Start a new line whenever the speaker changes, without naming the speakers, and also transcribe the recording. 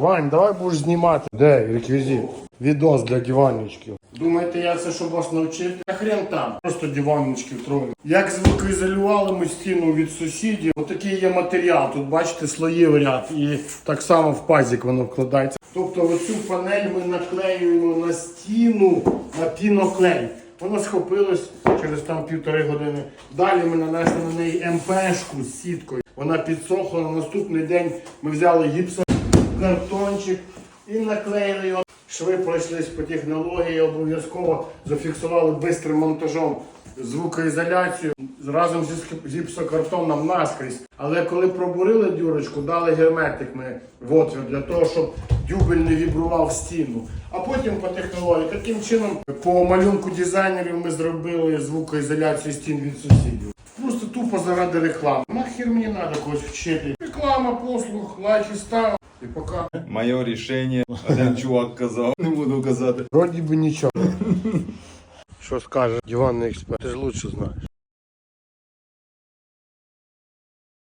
Вань, давай будеш знімати. Де реквізит? Відос для диванничків. Думаєте, я це щоб вас навчити? Та хрен там. Просто диванничків трону. Як звукоізолювали ми стіну від сусідів, отакий є матеріал. Тут бачите слої в ряд. І так само в пазик воно вкладається. Тобто оцю панель ми наклеюємо на стіну на піноклей. Воно схопилось через там півтори години. Далі ми нанесли на неї МПшку з сіткою. Вона підсохла. На наступний день ми взяли гіпсокартончик і наклеїли його. Шви пройшлись по технології, обов'язково зафіксували бистрим монтажом звукоізоляцію разом зі гіпсокартоном наскрізь. Але коли пробурили дюрочку, дали герметик ми в отвір для того, щоб дюбель не вібрував стіну. А потім по технології, таким чином, по малюнку дизайнерів ми зробили звукоізоляцію стін від сусідів. Просто тупо заради реклами. Нахер мені треба когось вчити. Реклама, послуг, лайки став. І пока.
Моє рішення, один чувак казав, не буду казати.
Вроді би нічого. Що скаже диванний експерт? Ти ж лучше знаєш.